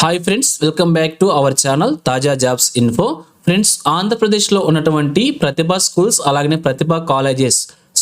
Hi friends welcome back to our channel తాజా jobs info friends ఆంధ్రప్రదేశ్లో ఉన్నటువంటి Pratibha schools అలాగనే Pratibha colleges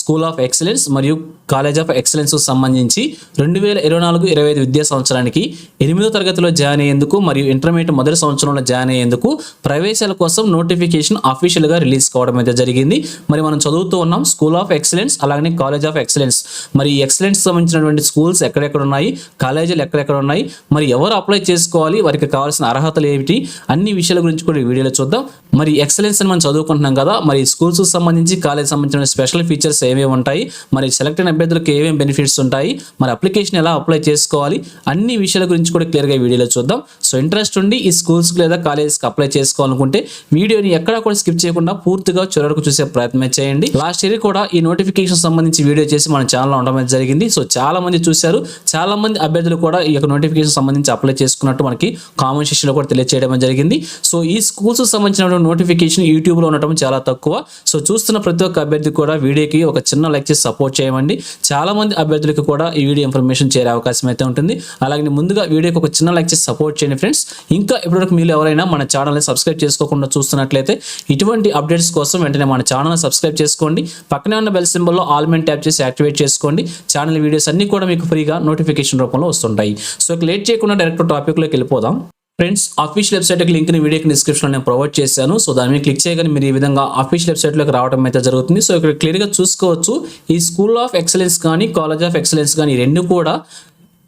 school of excellence మరియు college of excellence సంబంధించి రెండు వేల ఇరవై నాలుగు ఇరవై ఐదు విద్యా సంవత్సరానికి ఎనిమిదో తరగతిలో జాయిన్ అయ్యేందుకు మరియు ఇంటర్మీడియట్ మొదటి సంవత్సరంలో జాయిన్ అయ్యేందుకు ప్రవేశాల కోసం నోటిఫికేషన్ అఫీషియల్గా రిలీజ్ కావడం అయితే జరిగింది. మరి మనం చదువుతూ ఉన్నాం స్కూల్ ఆఫ్ ఎక్సలెన్స్ అలాగే కాలేజ్ ఆఫ్ ఎక్సలెన్స్. మరి ఎక్సలెన్స్ సంబంధించినటువంటి స్కూల్స్ ఎక్కడెక్కడ ఉన్నాయి? కాలేజీలు ఎక్కడెక్కడ ఉన్నాయి? మరి ఎవరు అప్లై చేసుకోవాలి? వారికి కావాల్సిన అర్హతలు ఏమిటి? అన్ని విషయాల గురించి కూడా వీడియోలో చూద్దాం. మరి ఎక్సలెన్స్ అని మనం చదువుకుంటున్నాం కదా మరి స్కూల్స్ సంబంధించి కాలేజ్ సంబంధించిన స్పెషల్ ఫీచర్స్ ఏమేమి ఉంటాయి మరి సెలెక్ట్ అయిన అభ్యర్థులకు ఏమేమి బెనిఫిట్స్ ఉంటాయి మరి అప్లికేషన్ ఎలా అప్లై చేసుకోవాలి అన్ని విషయాల గురించి కూడా క్లియర్గా వీడియోలో చూద్దాం. సో ఇంట్రెస్ట్ ఉండి ఈ స్కూల్స్కి లేదా కాలేజెస్కి అప్లై చేసుకోవాలనుకుంటే వీడియోని ఎక్కడా కూడా స్కిప్ చేయకుండా పూర్తిగా చివరకు చూసే ప్రయత్నం చేయండి. లాస్ట్ ఇయర్ కూడా ఈ నోటిఫికేషన్ సంబంధించి వీడియో చేసి మన ఛానల్లో ఉండడం జరిగింది. సో చాలా మంది చూశారు. చాలా మంది అభ్యర్థులు కూడా ఈ యొక్క నోటిఫికేషన్ సంబంధించి అప్లై చేసుకున్నట్టు మనకి కామెంట్ సెక్షన్లో కూడా తెలియజేయడం జరిగింది. సో ఈ స్కూల్స్ సంబంధించిన నోటిఫికేషన్ యూట్యూబ్లో ఉండటం చాలా తక్కువ. సో చూస్తున్న ప్రతి ఒక్క అభ్యర్థి కూడా వీడియోకి ఒక చిన్న లైక్ చేసి సపోర్ట్ చేయమండి. చాలా మంది అభ్యర్థులకు కూడా ఈ వీడియో ఇన్ఫర్మేషన్ చేరే అవకాశం అయితే ఉంటుంది. అలాగే ముందుగా వీడియోకి ఒక చిన్న లైక్ చేసి సపోర్ట్ చేయండి ఫ్రెండ్స్. ఇంకా ఇప్పటివరకు మీరు ఎవరైనా మన ఛానల్ని సబ్స్క్రైబ్ చేసుకోకుండా చూస్తున్నట్లయితే ఇటువంటి అప్డేట్స్ కోసం వెంటనే మన ఛానల్ని సబ్స్క్రైబ్ చేసుకోండి. పక్కనే ఉన్న బెల్ సింబల్లో ఆల్ మెన్ ట్యాప్ చేసి యాక్టివేట్ చేసుకోండి. ఛానల్ వీడియోస్ అన్ని కూడా మీకు ఫ్రీగా నోటిఫికేషన్ రూపంలో వస్తుంటాయి. సో లేట్ చేయకుండా డైరెక్ట్ టాపిక్లోకి వెళ్ళిపోదాం. ఫ్రెండ్స్ అఫీషియల్ వెబ్సైట్ లింక్ని వీడియోకి డిస్క్రిప్షన్లో నేను ప్రొవైడ్ చేశాను. సో దాని మీద క్లిక్ చేయగానే మీరు ఈ విధంగా అఫీషియల్ వెబ్సైట్లోకి రావడం అయితే జరుగుతుంది. సో ఇక్కడ క్లియర్గా చూసుకోవచ్చు ఈ స్కూల్ ఆఫ్ ఎక్సలెన్స్ కానీ కాలేజ్ ఆఫ్ ఎక్సలెన్స్ కానీ రెండు కూడా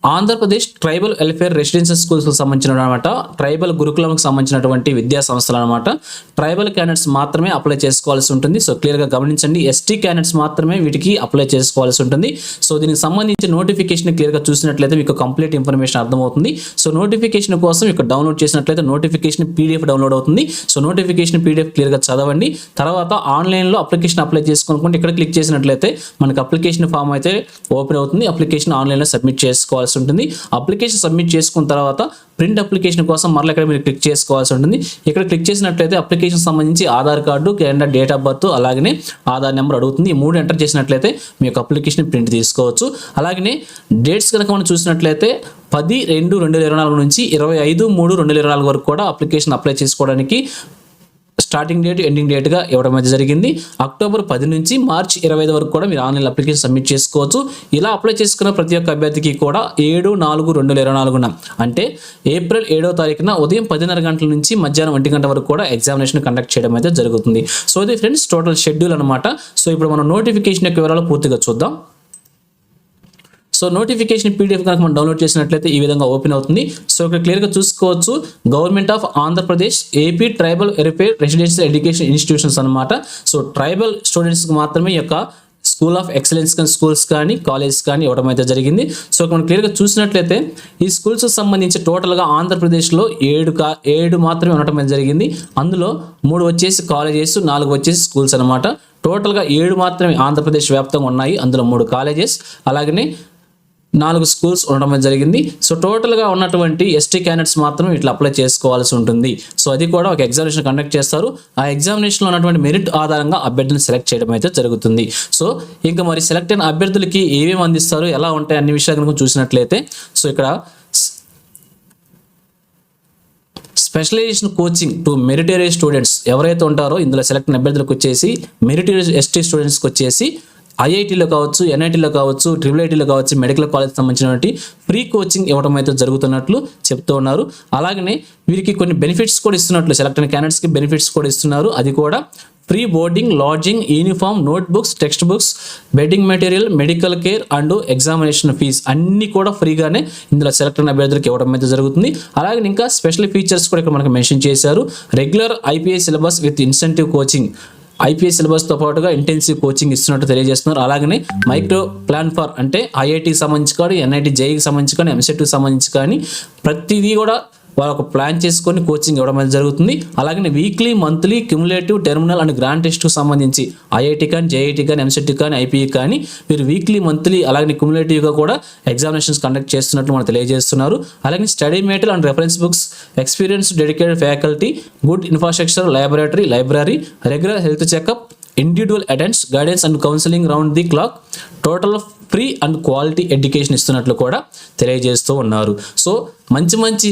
ఆంధ్రప్రదేశ్ ట్రైబల్ వెల్ఫేర్ రెసిడెన్షియల్ స్కూల్స్కి సంబంధించిన అనమాట ట్రైబల్ గురుకులంకి సంబంధించినటువంటి విద్యా సంస్థలు అనమాట ట్రైబల్ క్యాండిడేట్స్ మాత్రమే అప్లై చేసుకోవాల్సి ఉంటుంది. సో క్లియర్గా గమనించండి. ఎస్టీ క్యాండిడేట్స్ మాత్రమే వీటికి అప్లై చేసుకోవాల్సి ఉంటుంది. సో దీనికి సంబంధించి నోటిఫికేషన్ క్లియర్గా చూసినట్లయితే మీకు కంప్లీట్ ఇన్ఫర్మేషన్ అర్థమవుతుంది. సో నోటిఫికేషన్ కోసం ఇక్కడ డౌన్లోడ్ చేసినట్లయితే నోటిఫికేషన్ పీడిఎఫ్ డౌన్లోడ్ అవుతుంది. సో నోటిఫికేషన్ పీడిఎఫ్ క్లియర్గా చదవండి. తర్వాత ఆన్లైన్లో అప్లికేషన్ అప్లై చేసుకోనుకుంటే ఇక్కడ క్లిక్ చేసినట్లయితే మనకి అప్లికేషన్ ఫామ్ అయితే ఓపెన్ అవుతుంది. అప్లికేషన్ ఆన్లైన్లో సబ్మిట్ చేసుకోవాల్సి ఉంటుంది. అప్లికేషన్ సబ్మిట్ చేసుకున్న తర్వాత ప్రింట్ అప్లికేషన్ కోసం మరలా ఇక్కడ మీరు క్లిక్ చేసుకోవాల్సి ఉంటుంది. ఇక్కడ క్లిక్ చేసినట్లయితే అప్లికేషన్ సంబంధించి Aadhaar card calendar date of birth అలాగే ఆధార్ నెంబర్ అడుగుతుంది. ఈ మూడు ఎంటర్ చేసినట్లయితే మీ యొక్క అప్లికేషన్ ప్రింట్ తీసుకోవచ్చు. అలాగనే డేట్స్ కనుక మనం చూసినట్లయితే పది రెండు రెండు వేల ఇరవై నాలుగు నుంచి ఇరవై ఐదు మూడు రెండు వేల ఇరవై నాలుగు వరకు కూడా అప్లికేషన్ అప్లై చేసుకోవడానికి స్టార్టింగ్ డేట్ ఎండింగ్ డేట్గా ఇవ్వడం అయితే జరిగింది. అక్టోబర్ పది నుంచి మార్చి ఇరవై ఐదు వరకు కూడా మీరు ఆన్లైన్ అప్లికేషన్ సబ్మిట్ చేసుకోవచ్చు. ఇలా అప్లై చేసుకున్న ప్రతి ఒక్క అభ్యర్థికి కూడా ఏడు నాలుగు రెండు వేల ఇరవై నాలుగున అంటే ఏప్రిల్ ఏడో తారీఖున ఉదయం పదిన్నర గంటల నుంచి మధ్యాహ్నం ఒంటి గంట వరకు కూడా ఎగ్జామినేషన్ కండక్ట్ చేయడం అయితే జరుగుతుంది. సో ఇది ఫ్రెండ్స్ టోటల్ షెడ్యూల్ అనమాట సో ఇప్పుడు మనం నోటిఫికేషన్ యొక్క వివరాలు పూర్తిగా చూద్దాం. సో నోటిఫికేషన్ పీడిఎఫ్ కనుక మనం డౌన్లోడ్ చేసినట్లయితే ఈ విధంగా ఓపెన్ అవుతుంది. సో ఇక్కడ క్లియర్గా చూసుకోవచ్చు government of Andhra Pradesh AP tribal welfare residential education institutions అనమాట సో ట్రైబల్ స్టూడెంట్స్కి మాత్రమే ఈ యొక్క స్కూల్ ఆఫ్ ఎక్సలెన్స్ కానీ స్కూల్స్ కానీ కాలేజెస్ కానీ ఇవ్వడం అయితే జరిగింది. సో మనం క్లియర్గా చూసినట్లయితే ఈ స్కూల్స్ సంబంధించి టోటల్గా ఆంధ్రప్రదేశ్లో ఏడు కా ఏడు మాత్రమే ఉండటం అయితే జరిగింది. అందులో మూడు వచ్చేసి కాలేజెస్ నాలుగు వచ్చేసి స్కూల్స్ అనమాట టోటల్గా ఏడు మాత్రమే ఆంధ్రప్రదేశ్ వ్యాప్తంగా ఉన్నాయి. అందులో మూడు కాలేజెస్. అలాగనే నాలుగు స్కూల్స్ ఉండడం జరిగింది. సో టోటల్గా ఉన్నటువంటి ఎస్టీ క్యాండిడేట్స్ మాత్రం ఇట్లా అప్లై చేసుకోవాల్సి ఉంటుంది. సో అది కూడా ఒక ఎగ్జామినేషన్ కండక్ట్ చేస్తారు. ఆ ఎగ్జామినేషన్లో ఉన్నటువంటి మెరిట్ ఆధారంగా అభ్యర్థిని సెలెక్ట్ చేయడం అయితే జరుగుతుంది. సో ఇంకా మరి సెలెక్ట్ అయిన అభ్యర్థులకి ఏమేమి అందిస్తారు ఎలా ఉంటాయి అన్ని విషయాలు కనుక చూసినట్లయితే సో ఇక్కడ specialization coaching to meritorious students ఎవరైతే ఉంటారో ఇందులో సెలెక్ట్ అభ్యర్థులకు వచ్చేసి మెరిటేరియస్ ఎస్టీ స్టూడెంట్స్కి వచ్చేసి ఐఐటీలో కావచ్చు ఎన్ఐటీలో కావచ్చు ట్రిపుల్ ఐటీలో కావచ్చు మెడికల్ కాలేజ్ సంబంధించినటువంటి ఫ్రీ కోచింగ్ ఇవ్వడం అయితే జరుగుతున్నట్లు చెప్తూ ఉన్నారు. అలాగనే వీరికి కొన్ని బెనిఫిట్స్ కూడా ఇస్తున్నట్లు సెలెక్ట్ అయిన క్యాండిడేట్స్కి బెనిఫిట్స్ కూడా ఇస్తున్నారు. అది కూడా free boarding lodging uniform notebooks text books bedding material medical care and examination fees అన్నీ కూడా ఫ్రీగానే ఇందులో సెలెక్ట్ అయిన అభ్యర్థులకు ఇవ్వడం అయితే జరుగుతుంది. అలాగే ఇంకా స్పెషల్ ఫీచర్స్ కూడా ఇక్కడ మనకు మెన్షన్ చేశారు. Regular IPE syllabus with incentive coaching. IPE సిలబస్తో పాటుగా ఇంటెన్సివ్ కోచింగ్ ఇస్తున్నట్టు తెలియజేస్తున్నారు. అలాగనే మైక్రో ప్లాన్ ఫర్ అంటే ఐఐటికి సంబంధించి కానీ ఎన్ఐటి జేఈకి సంబంధించి కానీ ఎంసెట్కి సంబంధించి కానీ ప్రతిదీ కూడా వాళ్ళు ఒక ప్లాన్ చేసుకొని కోచింగ్ ఇవ్వడం అనేది జరుగుతుంది. అలాగే weekly monthly cumulative terminal and grand టెస్ట్కు సంబంధించి ఐఐటి కానీ జేఐటి కానీ ఎంసెట్ కానీ ఐపీఈ కానీ మీరు వీక్లీ మంత్లీ అలాగే క్యుములేటివ్గా కూడా ఎగ్జామినేషన్స్ కండక్ట్ చేస్తున్నట్లు మనం తెలియజేస్తున్నారు. అలాగే study material and reference books experience dedicated faculty good infrastructure library library regular health checkup individual attends guidance and counselling round the clock total free and quality education ఇస్తున్నట్లు కూడా తెలియజేస్తూ ఉన్నారు. సో మంచి మంచి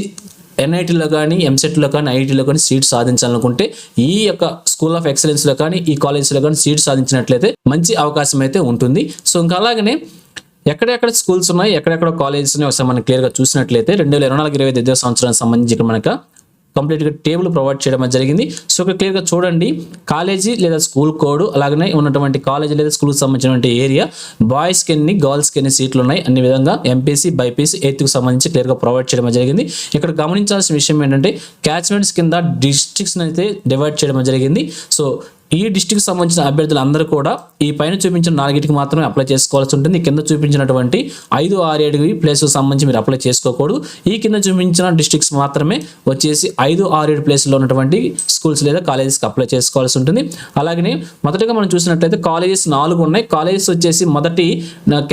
ఎన్ఐటీలో కానీ ఎంసెట్లో కానీ ఐఐటీలో కానీ సీట్ సాధించాలనుకుంటే ఈ యొక్క స్కూల్ ఆఫ్ ఎక్సలెన్స్లో కానీ ఈ కాలేజ్లో కానీ సీట్ సాధించినట్లయితే మంచి అవకాశం అయితే ఉంటుంది. సో ఇంకా అలాగనే ఎక్కడెక్కడ స్కూల్స్ ఉన్నాయి ఎక్కడెక్కడ కాలేజెస్ ఉన్నాయి ఒకసారి మనం క్లియర్గా చూసినట్లయితే రెండు వేల ఇరవై నాలుగు ఇరవై ఐదు సంవత్సరానికి సంబంధించి మనకు కంప్లీట్గా టేబుల్ ప్రొవైడ్ చేయడం జరిగింది. సో ఇక్కడ క్లియర్గా చూడండి. కాలేజీ లేదా స్కూల్ కోడ్ అలాగనే ఉన్నటువంటి కాలేజీ లేదా స్కూల్కి సంబంధించినటువంటి ఏరియా బాయ్స్కి ఎన్ని గర్ల్స్కి ఎన్ని సీట్లు ఉన్నాయి అన్ని విధంగా ఎంపీసీ బైపీసీ ఎయిత్కి సంబంధించి క్లియర్గా ప్రొవైడ్ చేయడం జరిగింది. ఇక్కడ గమనించాల్సిన విషయం ఏంటంటే క్యాచ్మెంట్స్ కింద డిస్ట్రిక్ట్స్ అయితే డివైడ్ చేయడం జరిగింది. సో ఈ డిస్టిక్ సంబంధించిన అభ్యర్థులు అందరూ కూడా ఈ పైన చూపించిన నాలుగిటికి మాత్రమే అప్లై చేసుకోవాల్సి ఉంటుంది. కింద చూపించినటువంటి ఐదు ఆరు ఏడు ప్లేస్ సంబంధించి మీరు అప్లై చేసుకోకూడదు. ఈ కింద చూపించిన డిస్ట్రిక్ట్స్ మాత్రమే వచ్చేసి ఐదు ఆరు ఏడు ప్లేస్లో ఉన్నటువంటి స్కూల్స్ లేదా కాలేజెస్కి అప్లై చేసుకోవాల్సి ఉంటుంది. అలాగనే మొదటగా మనం చూసినట్లయితే కాలేజెస్ నాలుగు ఉన్నాయి. కాలేజెస్ వచ్చేసి మొదటి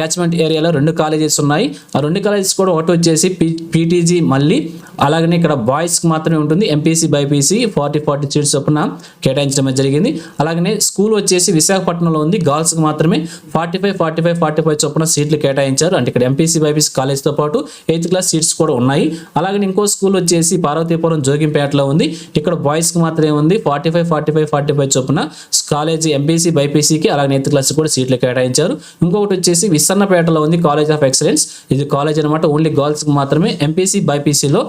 క్యాచ్మెంట్ ఏరియాలో రెండు కాలేజెస్ ఉన్నాయి. ఆ రెండు కాలేజెస్ కూడా ఒకటి వచ్చేసి పీ పీటీజీ మళ్ళీ అలాగనే ఇక్కడ బాయ్స్కి మాత్రమే ఉంటుంది. MPC BiPC forty forty seats చొప్పున కేటాయించడం జరిగింది. అలాగనే స్కూల్ వచ్చేసి విశాఖపట్నంలో ఉంది. గర్ల్స్కి మాత్రమే forty five forty five forty five చొప్పున సీట్లు కేటాయించారు. అంటే ఇక్కడ ఎంపీసీ బైపీసీ కాలేజ్తో పాటు ఎయిత్ క్లాస్ సీట్స్ కూడా ఉన్నాయి. అలాగనే ఇంకో స్కూల్ వచ్చేసి పార్వతీపురం జోగింపేటలో ఉంది. ఇక్కడ బాయ్స్కి మాత్రమే ఉంది. Forty five forty five forty five చొప్పున కాలేజీ ఎంపీసీ బైపీసీకి అలాగే ఎయిత్ క్లాస్ కూడా సీట్లు కేటాయించారు. ఇంకొకటి వచ్చేసి విసన్నపేటలో ఉంది కాలేజ్ ఆఫ్ ఎక్సలెన్స్. ఇది కాలేజ్ అనమాట ఓన్లీ గర్ల్స్కి మాత్రమే ఎంపీసీ బైపీసీలో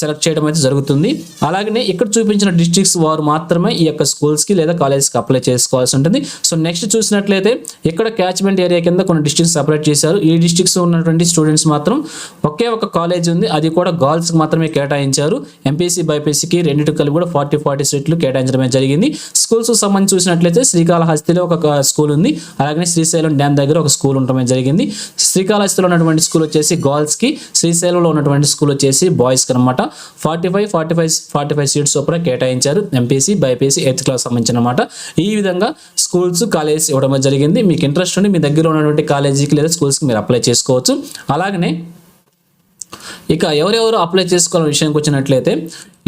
సెలెక్ట్ చేయడం అయితే జరుగుతుంది. అలాగనే ఇక్కడ చూపించిన డిస్ట్రిక్ట్స్ వారు మాత్రమే ఈ యొక్క స్కూల్స్కి లేదా కాలేజ్కి అప్లై చేసుకోవాల్సి ఉంటుంది. సో నెక్స్ట్ చూసినట్లయితే ఇక్కడ క్యాచ్మెంట్ ఏరియా కింద కొన్ని డిస్ట్రిక్ట్స్ సపరేట్ చేశారు. ఈ డిస్ట్రిక్ట్స్ ఉన్నటువంటి స్టూడెంట్స్ మాత్రం ఒకే ఒక కాలేజ్ ఉంది. అది కూడా గర్ల్స్కి మాత్రమే కేటాయించారు. ఎంపీసీ బైపీసీకి రెండింటి కలిపి కూడా ఫార్టీ ఫార్టీ సీట్లు కేటాయించడమే జరిగింది. స్కూల్స్ సంబంధించి చూసినట్లయితే శ్రీకాళహస్తిలో ఒక స్కూల్ ఉంది. అలాగనే శ్రీశైలం డ్యామ్ దగ్గర ఒక స్కూల్ ఉండటమే జరిగింది. శ్రీకాళహస్తిలో ఉన్నటువంటి స్కూల్ వచ్చేసి గర్ల్స్కి శ్రీశైలంలో ఉన్నటువంటి స్కూల్ వచ్చేసి బాయ్స్కి అనమాట forty five forty five forty five seats చొప్పున కేటాయించారు. ఎంపీసీ బైపీసీ ఎయిత్ క్లాస్ సంబంధించిన అనమాట ఈ విధంగా స్కూల్స్ కాలేజెస్ ఇవ్వడం జరిగింది. మీకు ఇంట్రెస్ట్ ఉండి మీ దగ్గర ఉన్నటువంటి కాలేజీకి లేదా స్కూల్స్కి మీరు అప్లై చేసుకోవచ్చు. అలాగనే ఇక ఎవరెవరు అప్లై చేసుకోవాలని విషయానికి వచ్చినట్లయితే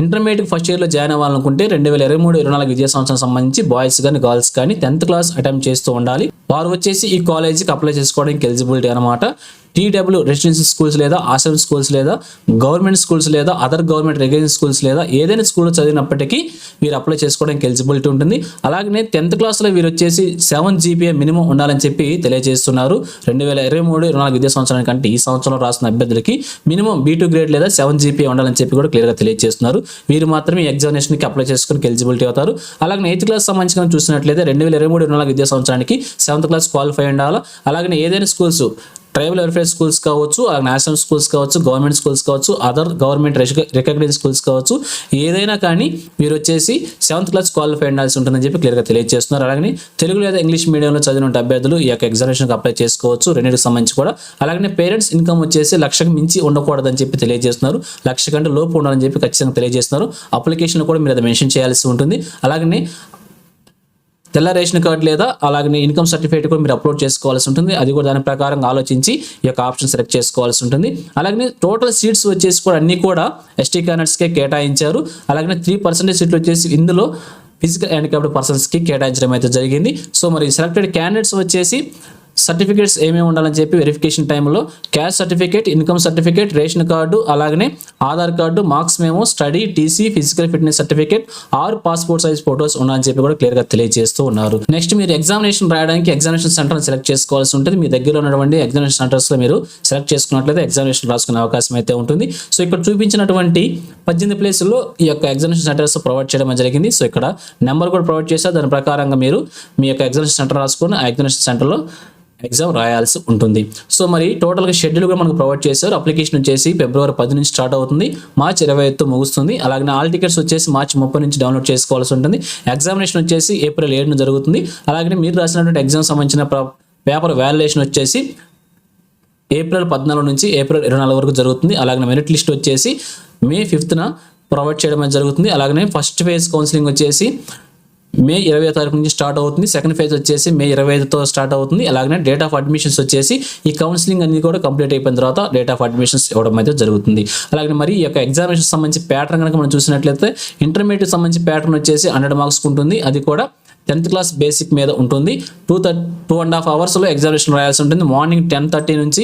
ఇంటర్మీడియట్ ఫస్ట్ ఇయర్లో జాయిన్ అవ్వాలనుకుంటే రెండు వేల ఇరవై మూడు ఇరవై నాలుగు విద్యా సంవత్సరం సంబంధించి బాయ్స్ కానీ గర్ల్స్ కానీ టెన్త్ క్లాస్ అటెంప్ట్ చేస్తూ ఉండాలి. వారు వచ్చేసి ఈ కాలేజీకి అప్లై చేసుకోవడానికి ఎలిజిబిలిటీ అనమాట టీడబ్ల్యూ రెసిడెన్షియల్ స్కూల్స్ లేదా ఆశ్రమ్ స్కూల్స్ లేదా గవర్నమెంట్ స్కూల్స్ లేదా అదర్ గవర్నమెంట్ రెగ్యులర్ స్కూల్స్ లేదా ఏదైనా స్కూల్లో చదివినప్పటికీ వీరు అప్లై చేసుకోవడానికి ఎలిజిబిలిటీ ఉంటుంది. అలాగనే టెన్త్ క్లాస్లో వీరు వచ్చేసి సెవెన్ జీపీఏ మినిమం ఉండాలని చెప్పి తెలియజేస్తున్నారు. రెండు వేల ఇరవై మూడు ఇరవై నాలుగు విద్యా సంవత్సరానికి అంటే ఈ సంవత్సరంలో రాసిన అభ్యర్థులకి మినిమం బీ టూ గ్రేడ్ లేదా సెవెన్ జీపీఏ ఉండాలని చెప్పి కూడా క్లియర్గా తెలియజేస్తున్నారు. వీరు మాత్రమే ఎగ్జామినేషన్కి అప్లై చేసుకుని ఎలిజిబిలిటీ అవుతారు. అలాగే ఎయిత్ క్లాస్ సంబంధించిన చూసినట్లయితే రెండు వేల ఇరవై మూడు ఇరవై నాలుగు విద్యా సంవత్సరానికి సెవెంత్ క్లాస్ క్వాలిఫై ఉండాలి? అలాగే ఏదైనా స్కూల్స్ ట్రైబల్ వెల్ఫేర్ స్కూల్స్ కావచ్చు నేషనల్ స్కూల్స్ కావచ్చు గవర్నమెంట్ స్కూల్స్ కావచ్చు అదర్ గవర్నమెంట్ రికగ్నైజ్ స్కూల్స్ కావచ్చు ఏదైనా కానీ మీరు వచ్చేసి సెవెంత్ క్లాస్ క్వాలిఫై ఉండాల్సి ఉంటుందని చెప్పి క్లియర్గా తెలియజేస్తున్నారు. అలాగే తెలుగు లేదా ఇంగ్లీష్ మీడియంలో చదివిన అభ్యర్థులు ఈ యొక్క ఎగ్జామినేషన్కి అప్లై చేసుకోవచ్చు రెండింటికి సంబంధించి కూడా. అలాగే పేరెంట్స్ ఇన్కమ్ వచ్చేసి లక్షకు మించి ఉండకూడదని చెప్పి తెలియజేస్తున్నారు. లక్ష కంటే లోపు ఉండాలని చెప్పి ఖచ్చితంగా తెలియజేస్తున్నారు. అప్లికేషన్ కూడా మీరు అది మెన్షన్ చేయాల్సి ఉంటుంది. అలాగనే తెల్ల రేషన్ కార్డు లేదా అలాగే ఇన్కమ్ సర్టిఫికేట్ కూడా మీరు అప్లోడ్ చేసుకోవాల్సి ఉంటుంది. అది కూడా దాని ప్రకారం ఆలోచించి ఈ యొక్క ఆప్షన్ సెలెక్ట్ చేసుకోవాల్సి ఉంటుంది. అలాగే టోటల్ సీట్స్ వచ్చేసి కూడా అన్ని కూడా ఎస్టీ క్యాండిడేట్స్కే కేటాయించారు. అలాగే త్రీ పర్సెంటేజ్ సీట్లు వచ్చేసి ఇందులో ఫిజికల్ హ్యాండిక్యాప్డ్ పర్సన్స్కి కేటాయించడం అయితే జరిగింది. సో మరి సెలెక్టెడ్ క్యాండిడేట్స్ వచ్చేసి సర్టిఫికేట్స్ ఏమేమి ఉండాలని చెప్పి వెరిఫికేషన్ టైంలో caste certificate income certificate ration card అలాగనే ఆధార్ కార్డు మార్క్స్ మేము study TC physical fitness certificate or passport size photos ఉన్నాయని చెప్పి కూడా క్లియర్గా తెలియజేస్తూ ఉన్నారు. నెక్స్ట్ మీరు ఎగ్జామినేషన్ రాయడానికి ఎగ్జామినేషన్ సెంటర్ సెలెక్ట్ చేసుకోవాల్సి ఉంటుంది. మీ దగ్గర ఉన్నటువంటి ఎగ్జామినేషన్ సెంటర్స్లో మీరు సెలెక్ట్ చేసుకున్నట్లయితే ఎగ్జామినేషన్ రాసుకునే అవకాశం అయితే ఉంటుంది. సో ఇక్కడ చూపించినటువంటి పద్దెనిమిది ప్లేసుల్లో ఈ యొక్క ఎగ్జామినేషన్ సెంటర్స్ ప్రొవైడ్ చేయడం జరిగింది. సో ఇక్కడ నెంబర్ కూడా ప్రొవైడ్ చేశారు. దాని ప్రకారంగా మీరు మీ యొక్క ఎగ్జామినేషన్ సెంటర్ రాసుకొని ఆ ఎగ్జామినేషన్ సెంటర్లో ఎగ్జామ్ రాయాల్సి ఉంటుంది. సో మరి టోటల్గా షెడ్యూల్ కూడా మనకు ప్రొవైడ్ చేశారు. అప్లికేషన్ వచ్చేసి ఫిబ్రవరి పది నుంచి స్టార్ట్ అవుతుంది. మార్చి ఇరవై ఐదుతో ముగుస్తుంది. అలాగే ఆల్ టికెట్స్ వచ్చేసి మార్చి ముప్పై నుంచి డౌన్లోడ్ చేసుకోవాల్సి ఉంటుంది. ఎగ్జామినేషన్ వచ్చేసి ఏప్రిల్ ఏడున జరుగుతుంది. అలాగే మీరు రాసినటువంటి ఎగ్జామ్ సంబంధించిన పేపర్ వాల్యుయేషన్ వచ్చేసి ఏప్రిల్ పద్నాలుగు నుంచి ఏప్రిల్ ఇరవై నాలుగు వరకు జరుగుతుంది. అలాగే మెరిట్ లిస్ట్ వచ్చేసి మే ఫిఫ్త్న ప్రొవైడ్ చేయడం జరుగుతుంది. అలాగే ఫస్ట్ ఫేజ్ కౌన్సిలింగ్ వచ్చేసి మే ఇరవై తారీఖు నుంచి స్టార్ట్ అవుతుంది. సెకండ్ ఫేజ్ వచ్చేసి మే ఇరవై ఐదుతో స్టార్ట్ అవుతుంది. అలాగే డేట్ ఆఫ్ అడ్మిషన్స్ వచ్చేసి ఈ కౌన్సిలింగ్ అన్ని కూడా కంప్లీట్ అయిపోయిన తర్వాత డేట్ ఆఫ్ అడ్మిషన్స్ ఇవ్వడం అయితే జరుగుతుంది. అలాగే మరి ఈ యొక్క ఎగ్జామినేషన్ సంబంధించి ప్యాటర్న్ కనుక మనం చూసినట్లయితే ఇంటర్మీడియట్ సంబంధించి ప్యాటర్న్ వచ్చేసి హండ్రెడ్ మార్క్స్ ఉంటుంది. అది కూడా టెన్త్ క్లాస్ బేసిక్ మీద ఉంటుంది. టూ థర్ టూ అండ్ హాఫ్ అవర్స్లో ఎగ్జామినేషన్ రాయాల్సి ఉంటుంది. మార్నింగ్ టెన్ థర్టీ నుంచి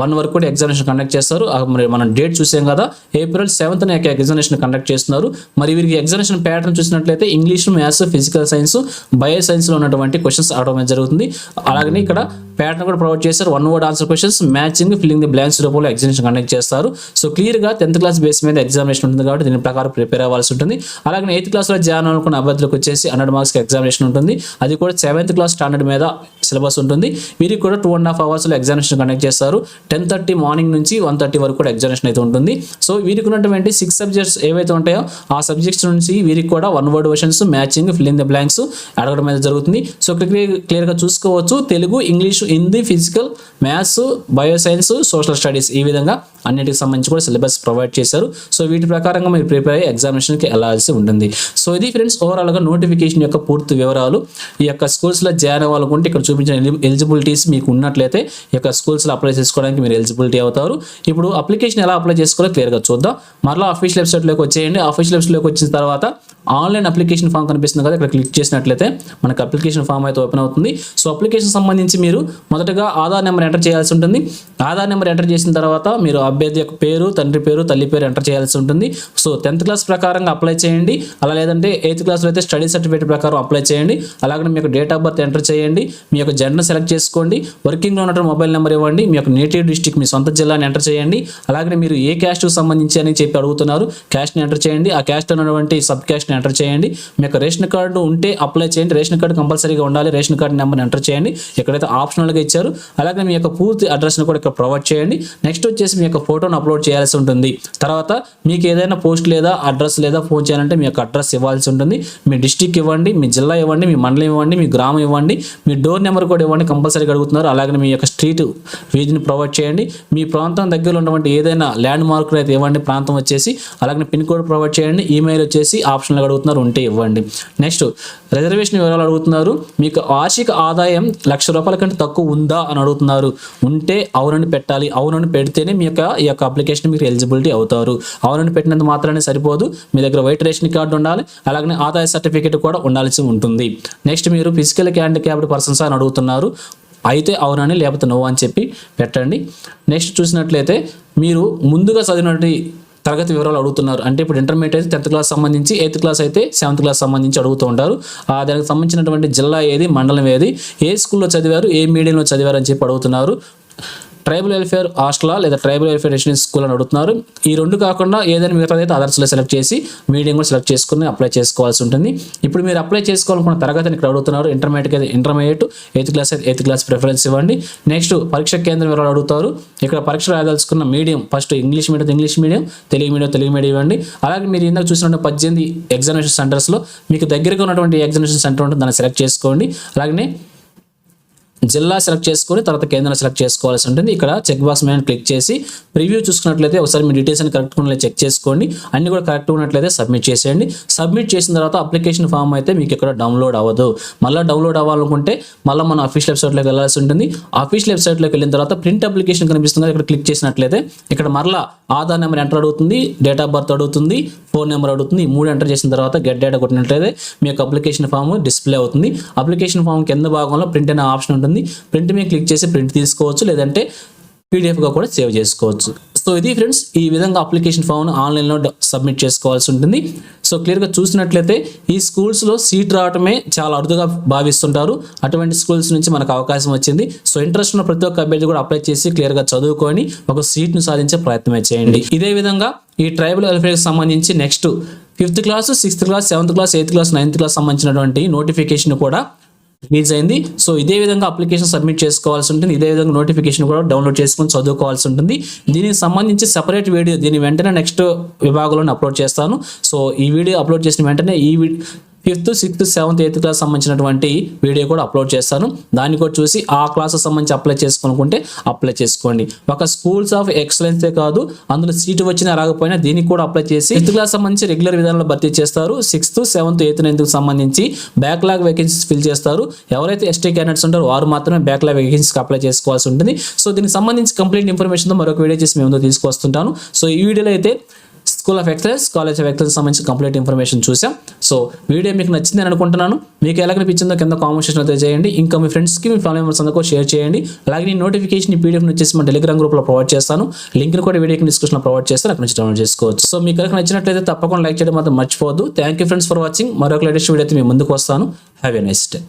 వన్ వరకు కూడా ఎగ్జామినేషన్ కండక్ట్ చేస్తారు. మరి మనం డేట్ చూసాం కదా ఏప్రిల్ సెవెంత్ ఎగ్జామినేషన్ కండక్ట్ చేస్తున్నారు. మరి వీరికి ఎగ్జామినేషన్ ప్యాటర్న్ చూసినట్లయితే English maths physical science bio సైన్స్లో ఉన్నటువంటి క్వశ్చన్స్ అడగడం జరుగుతుంది. అలాగనే ఇక్కడ ప్యాటర్న్ కూడా ప్రొవైడ్ చేస్తారు one word answer questions matching filling the blanks రూపంలో ఎగ్జామినేషన్ కండక్ట్ చేస్తారు. సో క్లియర్గా టెన్త్ క్లాస్ బేస్ మీద ఎగ్జామినేషన్ ఉంటుంది కాబట్టి దీని ప్రకారం ప్రిపేర్ అవ్వాల్సి ఉంటుంది. అలాగే ఎయిత్ క్లాస్లో జాయిన్ అనుకున్న అభ్యర్థులకు వచ్చేసి హండ్రెడ్ మార్క్స్కి ఎగ్జామినేషన్ ఉంటుంది. అది కూడా సెవెంత్ క్లాస్ స్టాండర్డ్ మీద సిలబస్ ఉంటుంది. వీరికి కూడా టూ అండ్ హాఫ్ అవర్స్లో ఎగ్జామినేషన్ కండక్ట్ చేస్తారు. టెన్ థర్టీ మార్నింగ్ నుంచి వన్ థర్టీ వరకు కూడా ఎగ్జామినేషన్ అయితే ఉంటుంది. సో వీరికి ఉన్నటువంటి సిక్స్ సబ్జెక్ట్స్ ఏవైతే ఉంటాయో ఆ సబ్జెక్ట్స్ నుంచి వీరికి కూడా one word questions matching filling the blanks అడగడం అనేది జరుగుతుంది. సో క్లియర్ క్లియర్గా చూసుకోవచ్చు. Telugu English Hindi physical maths bioscience social studies ఈ విధంగా అన్నిటికి సంబంధించి కూడా సిలబస్ ప్రొవైడ్ చేశారు. సో వీటి ప్రకారంగా మీరు ప్రిపేర్ అయ్యి ఎగ్జామినేషన్కి వెళ్ళాల్సి ఉంటుంది. సో ఇది ఫ్రెండ్స్ ఓవరాల్గా నోటిఫికేషన్ యొక్క పూర్తి వివరాలు. ఈ యొక్క స్కూల్స్లో జాయిన్ అవ్వాలనుకుంటే ఇక్కడ సంబంధించిన ఎలిజిబిలిటీస్ మీకు ఉన్నట్లయితే ఈ యొక్క స్కూల్స్లో అప్లై చేసుకోవడానికి మీరు ఎలిజిబిలిటీ అవుతారు. ఇప్పుడు అప్లికేషన్ ఎలా అప్లై చేసుకోవాలో క్లియర్గా చూద్దాం. మరలా అఫీషియల్ వెబ్సైట్లోకి వచ్చేయండి. అఫీషియల్ వెబ్సైట్లోకి వచ్చిన తర్వాత ఆన్లైన్ అప్లికేషన్ ఫామ్ కనిపిస్తుంది కదా ఇక్కడ క్లిక్ చేసినట్లయితే మనకు అప్లికేషన్ ఫామ్ అయితే ఓపెన్ అవుతుంది. సో అప్లికేషన్ సంబంధించి మీరు మొదటగా ఆధార్ నెంబర్ ఎంటర్ చేయాల్సి ఉంటుంది. ఆధార్ నెంబర్ ఎంటర్ చేసిన తర్వాత మీరు అభ్యర్థి యొక్క పేరు తండ్రి పేరు తల్లి పేరు ఎంటర్ చేయాల్సి ఉంటుంది. సో టెన్త్ క్లాస్ ప్రకారంగా అప్లై చేయండి. అలా లేదంటే ఎయిత్ క్లాస్లో అయితే స్టడీ సర్టిఫికేట్ ప్రకారం అప్లై చేయండి. అలాగే మీ డేట్ ఆఫ్ బర్త్ ఎంటర్ చేయండి. మీ యొక్క జెండర్ సెలెక్ట్ చేసుకోండి వర్కింగ్లో ఉన్నటువంటి మొబైల్ నెంబర్ ఇవ్వండి మీ యొక్క నేటివ్ డిస్టిక్ మీ సొంత జిల్లాని ఎంటర్ చేయండి అలాగే మీరు ఏ క్యాస్ట్కు సంబంధించి అని చెప్పి అడుగుతున్నారు క్యాస్ట్ని ఎంటర్ చేయండి ఆ క్యాస్ట్ ఉన్నటువంటి సబ్ క్యాస్ట్ని ఎంటర్ చేయండి మీ యొక్క రేషన్ కార్డు ఉంటే అప్లై చేయండి రేషన్ కార్డు కంపల్సరీగా ఉండాలి రేషన్ కార్డు నెంబర్ ఎంటర్ చేయండి ఎక్కడైతే ఆప్షనల్గా ఇచ్చారు అలాగే మీ యొక్క పూర్తి అడ్రస్ని కూడా ఇక్కడ ప్రొవైడ్ చేయండి నెక్స్ట్ వచ్చేసి మీ యొక్క ఫోటోను అప్లోడ్ చేయాల్సి ఉంటుంది తర్వాత మీకు ఏదైనా పోస్ట్ లేదా అడ్రస్ లేదా ఫోన్ చేయాలంటే మీ యొక్క అడ్రస్ ఇవ్వాల్సి ఉంటుంది మీ డిస్టిక్ ఇవ్వండి మీ జిల్లా ఇవ్వండి మీ మండలం ఇవ్వండి మీ గ్రామం ఇవ్వండి మీ డోర్ నెంబర్ కూడా ఇవ్వండి కంపల్సరీగా అడుగుతున్నారు. అలాగే మీ యొక్క స్ట్రీట్ వీధిని ప్రొవైడ్ చేయండి. మీ ప్రాంతం దగ్గరలో ఉన్నటువంటి ఏదైనా ల్యాండ్ మార్కులు అయితే ఇవ్వండి ప్రాంతం వచ్చేసి. అలాగే పిన్ కోడ్ ప్రొవైడ్ చేయండి ఈమెయిల్ వచ్చేసి ఆప్షన్లు అడుగుతున్నారు ఉంటే ఇవ్వండి. నెక్స్ట్ రిజర్వేషన్ వివరాలు అడుగుతున్నారు. మీకు వార్షిక ఆదాయం లక్ష రూపాయల కంటే తక్కువ ఉందా అని అడుగుతున్నారు. ఉంటే అవునని పెట్టాలి. అవునని పెడితేనే మీ యొక్క ఈ యొక్క అప్లికేషన్ మీకు ఎలిజిబిలిటీ అవుతారు. అవునని పెట్టినంత మాత్రమే సరిపోదు. మీ దగ్గర వైట్ రేషన్ కార్డు ఉండాలి. అలాగే ఆదాయ సర్టిఫికేట్ కూడా ఉండాల్సి ఉంటుంది. నెక్స్ట్ మీరు ఫిజికల్ హ్యాండిక్యాప్డ్ పర్సన్స్ అని అడుగుతున్నారు. అయితే అవునని లేకపోతే నువ్వు అని చెప్పి పెట్టండి. నెక్స్ట్ చూసినట్లయితే మీరు ముందుగా చదివినటువంటి తరగతి వివరాలు అడుగుతున్నారు. అంటే ఇప్పుడు ఇంటర్మీడియట్ అయితే టెన్త్ క్లాస్ సంబంధించి ఎయిత్ క్లాస్ అయితే సెవెంత్ క్లాస్ సంబంధించి అడుగుతూ ఉంటారు. ఆ దానికి సంబంధించినటువంటి జిల్లా ఏది మండలం ఏది ఏ స్కూల్లో చదివారు ఏ మీడియంలో చదివారు అని చెప్పి అడుగుతున్నారు. ట్రైబల్ వెల్ఫేర్ హాస్టలా లేదా ట్రైబల్ వెల్ఫేర్ రెసిడెన్స్ స్కూల్ అని అడుగుతున్నారు. ఈ రెండు కాకుండా ఏదైనా మిగతా అయితే అదర్స్లో సెలెక్ట్ చేసి మీడియం కూడా సెలెక్ట్ చేసుకుని అప్లై చేసుకోవాల్సి ఉంటుంది. ఇప్పుడు మీరు అప్లై చేసుకోవాలనుకున్న తరగతిని ఇక్కడ అడుగుతున్నారు. ఇంటర్మీడియట్ అయితే ఇంటర్మీడియట్ ఎయిత్ క్లాస్ అయితే ఎయిత్ క్లాస్ ప్రిఫరెన్స్ ఇవ్వండి. నెక్స్ట్ పరీక్ష కేంద్రం ఎవరు అడుగుతారు? ఇక్కడ పరీక్ష రాయదలుచుకున్న medium first English medium English medium Telugu medium Telugu medium ఇవ్వండి. అలాగే మీరు ఇందాక చూసినటువంటి పద్దెనిమిది ఎగ్జామినేషన్ సెంటర్స్లో మీకు దగ్గరగా ఉన్నటువంటి ఎగ్జామినేషన్ సెంటర్ ఉంటుంది. దాన్ని సెలెక్ట్ చేసుకోండి. అలాగే జిల్లా సెలెక్ట్ చేసుకొని తర్వాత కేంద్రం సెలెక్ట్ చేసుకోవాల్సి ఉంటుంది. ఇక్కడ చెక్ బాక్స్ మీద క్లిక్ చేసి ప్రివ్యూ చూసుకున్నట్లయితే ఒకసారి మీ డీటెయిల్స్ అని కరెక్ట్ ఉన్నట్లయితే చెక్ చేసుకోండి. అన్ని కూడా కరెక్ట్ ఉన్నట్లయితే సబ్మిట్ చేసేయండి. సబ్మిట్ చేసిన తర్వాత అప్లికేషన్ ఫామ్ అయితే మీకు ఇక్కడ డౌన్లోడ్ అవ్వదు. మళ్ళీ డౌన్లోడ్ అవ్వాలనుకుంటే మళ్ళీ మన అఫీషియల్ వెబ్సైట్లోకి వెళ్ళాల్సి ఉంటుంది. అఫీషియల్ వెబ్సైట్లోకి వెళ్ళిన తర్వాత ప్రింట్ అప్లికేషన్ కనిపిస్తుంది ఇక్కడ క్లిక్ చేసినట్లయితే ఇక్కడ మరలా ఆధార్ నెంబర్ ఎంటర్ అడుగుతుంది డేట్ ఆఫ్ బర్త్ అడుగుతుంది ఫోన్ నెంబర్ అడుగుతుంది. ఈ మూడు ఎంటర్ చేసిన తర్వాత గెట్ డేటా కొట్టినట్లయితే మీ యొక్క అప్లికేషన్ ఫామ్ డిస్ప్లే అవుతుంది. అప్లికేషన్ ఫామ్ కింద భాగంలో ప్రింట్ అనే ఆప్షన్ ఉంటుంది. ప్రింట్ మీద క్లిక్ చేసి ప్రింట్ తీసుకోవచ్చు లేదంటే పీడిఎఫ్గా కూడా సేవ్ చేసుకోవచ్చు. సో ఇది ఫ్రెండ్స్ ఈ విధంగా అప్లికేషన్ ఫామ్ను ఆన్లైన్లో సబ్మిట్ చేసుకోవాల్సి ఉంటుంది. సో క్లియర్గా చూసినట్లయితే ఈ స్కూల్స్లో సీట్ రావటమే చాలా అరుదుగా భావిస్తుంటారు. అటువంటి స్కూల్స్ నుంచి మనకు అవకాశం వచ్చింది. సో ఇంట్రెస్ట్ ఉన్న ప్రతి ఒక్క అభ్యర్థి కూడా అప్లై చేసి క్లియర్గా చదువుకొని ఒక సీట్ను సాధించే ప్రయత్నమే చేయండి. ఇదే విధంగా ఈ ట్రైబల్ వెల్ఫేర్కి సంబంధించి next fifth class sixth class seventh class eighth class ninth class సంబంధించినటువంటి నోటిఫికేషన్ కూడా రిలీజ్ అయింది సో ఇదే విధంగా అప్లికేషన్ సబ్మిట్ చేసుకోవాల్సి ఉంటుంది. ఇదే విధంగా నోటిఫికేషన్ కూడా డౌన్లోడ్ చేసుకొని చదువుకోవాల్సి ఉంటుంది. దీనికి సంబంధించి సెపరేట్ వీడియో దీని వెంటనే నెక్స్ట్ విభాగంలో అప్లోడ్ చేస్తాను. సో ఈ వీడియో అప్లోడ్ చేసిన వెంటనే ఈ fifth sixth seventh eighth class సంబంధించినటువంటి వీడియో కూడా అప్లోడ్ చేస్తాను. దాన్ని కూడా చూసి ఆ క్లాసెస్ సంబంధించి అప్లై చేసుకోనుకుంటే అప్లై చేసుకోండి. ఒక స్కూల్స్ ఆఫ్ ఎక్సలెన్సే కాదు అందులో సీటు వచ్చినా రాకపోయినా దీనికి కూడా అప్లై చేసి ఫిఫ్త్ క్లాస్ సంబంధించి రెగ్యులర్ విధానంలో భర్తీ చేస్తారు. సిక్స్త్ సెవెంత్ ఎయిత్ నైన్త్కి సంబంధించి బ్యాక్లాగ్ వేకెన్సీస్ ఫిల్ చేస్తారు. ఎవరైతే ఎస్టీ క్యాండిడేట్స్ ఉంటారో వారు మాత్రమే బ్యాక్లాగ్ వేకెన్సీకి అప్లై చేసుకోవాల్సి ఉంటుంది. సో దీనికి సంబంధించి కంప్లీట్ ఇన్ఫర్మేషన్తో మరొక వీడియో చేసి మేము తీసుకొస్తుంటాను సో ఈ వీడియోలో అయితే school of excellence college of excellence సంబంధించి కంప్లీట్ ఇన్ఫర్మేషన్ చూసాం సో వీడియో మీకు నచ్చింది అని అనుకుంటున్నాను. మీకు ఎలా అనిపించిందో కింద కామెంట్ సెక్షన్ అయితే చేయండి ఇంకా మీ ఫ్రెండ్స్కి మీ ఫ్యామిలీ మెంబర్స్ అందరికీ షేర్ చేయండి. అలాగే నేను నోటిఫికేషన్ పీడిఎఫ్ వచ్చేసి మా టెలిగ్రామ్ గ్రూప్లో ప్రొవైడ్ చేస్తాను. లింక్ కూడా వీడియోకి డిస్క్రిప్షన్లో ప్రొవైడ్ చేస్తాను. అక్కడ నుంచి డౌన్లోడ్ చేసుకోవచ్చు. సో మీకు కనుక నచ్చినట్లయితే తప్పకుండా లైక్ చేయడం మాత్రం మర్చిపోవద్దు. Thank you friends for watching మరొక లేటెస్ట్ వీడియో అయితే మీ ముందుకు వస్తాను. Have a nice day